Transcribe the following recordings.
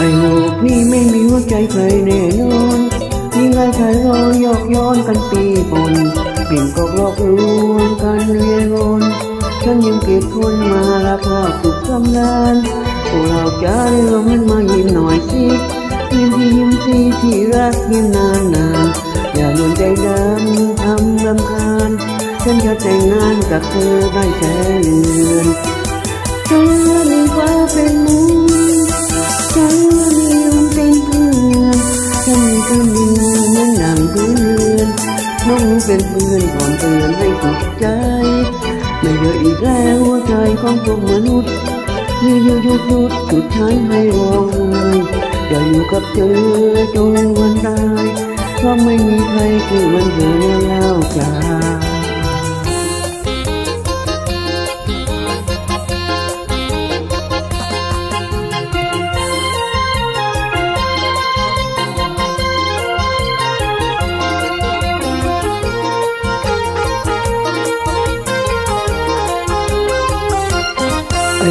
ไอหลอกนี่ไม่มีหัวใจใครแน่นอนมีงานขายรอนยอกย้อนกันปีปนเปลี่ยนกอกลอกลวงกันเรียนวนฉันยังเก็บคนมาลักลอสุขกำนานพวกเราจะได้ลงมันมายิ้มหน่อยสิยิ้มที่ยิ้มที่ที่รักยิ้มนานนานอย่าลวนใจดำทำรำคาญฉันจะแต่งงานกับเธอได้แค่เดือนเธอมีฟ้าเป็นมู น้เป็นเพื่อนก่อนเตือนให้สุขใจ ไม่เยอะอีกแล้วหัวใจของพวกมนุษย์ยืดยืดยุดยุดจุดฉันให้รองอย่าอยู่กับเธอจนวันตายเพราะไม่มีใครคือมันเธอแล้วจ้า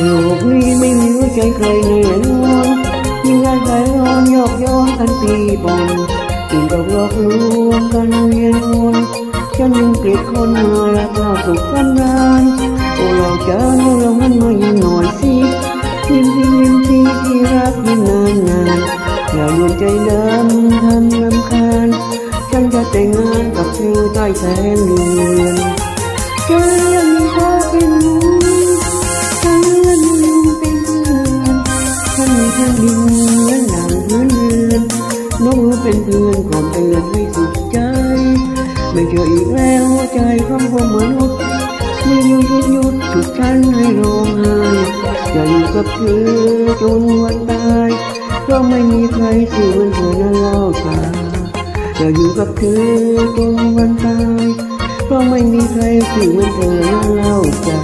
โลกนี้ไม่มีหัวใจใครแน่นอนยิ่งงานขายร้อนยอกย้อนกันปีบนถึงกับหลอกลวงกันเรียนวนฉันยังเกลียดคนมาและก็สุขกันนานโอ้เราจะน้องเรามันมายิ้มหน่อยสิยิ้มที่ยิ้มที่ที่รักยิ้มนานนานอย่าลวนใจดำทำรำคาญฉันจะแต่งงานกับเธอใต้แสงเดือนฉันยังมีเธอเป็น เป็นเพื่อนก่อนเตือนให้สุขใจ ไม่เจออีกแล้วหัวใจของพวกมนุษย์ไม่หยุดหยุดหยุดจุดฉันให้ร้องไห้อย่าอยู่กับเธอจนวันตายเพราะไม่มีใครสื่อมันเธอนั้นเล่าตาอย่าอยู่กับเธอจนวันตายเพราะไม่มีใครสื่อมันเธอนั้นเล่าจา